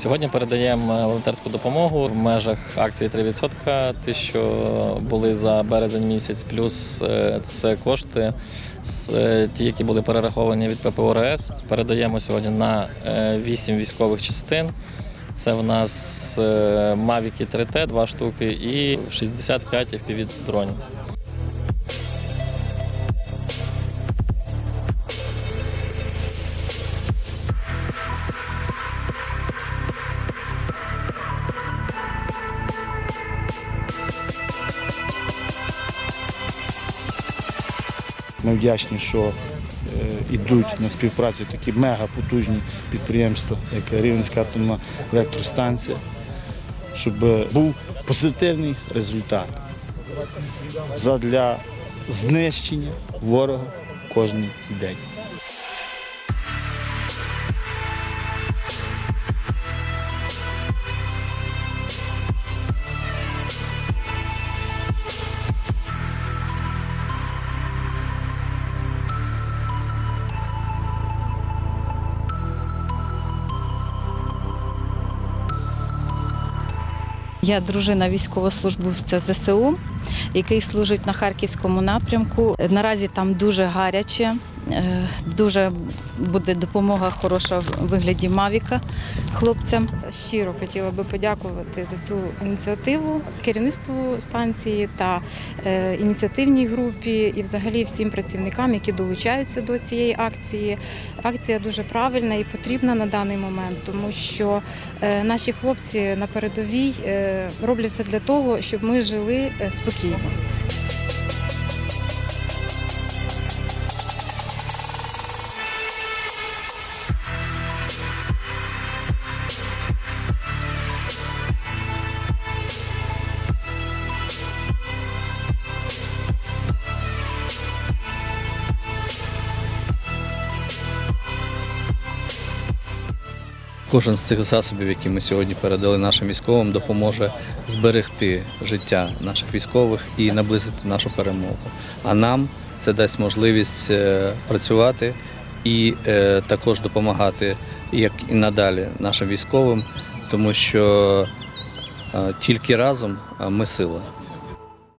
Сьогодні передаємо е, волонтерську допомогу в межах акції 3%, ті, що були за березень місяць, плюс е, це кошти, е, ті, які були перераховані від ППО РС. Передаємо сьогодні на 8 військових частин. Це в нас Mavic 3T, 2 штуки, і 65 FPV дронів. Ми вдячні, що е, йдуть на співпрацю такі мегапотужні підприємства, як Рівненська атомна електростанція, щоб був позитивний результат задля знищення ворога кожен день. Я дружина військовослужбовця ЗСУ, який служить на харківському напрямку. Наразі там дуже гаряче, дуже буде допомога хороша в вигляді Мавіка хлопцям. Щиро хотіла би подякувати за цю ініціативу керівництву станції та е, ініціативній групі і взагалі всім працівникам, які долучаються до цієї акції. Акція дуже правильна і потрібна на даний момент, тому що е, наші хлопці на передовій е, роблять все для того, щоб ми жили е, спокійно. Кожен з цих засобів, які ми сьогодні передали нашим військовим, допоможе зберегти життя наших військових і наблизити нашу перемогу. А нам це дасть можливість е, працювати і е, також допомагати, як і надалі, нашим військовим, тому що е, тільки разом ми сила.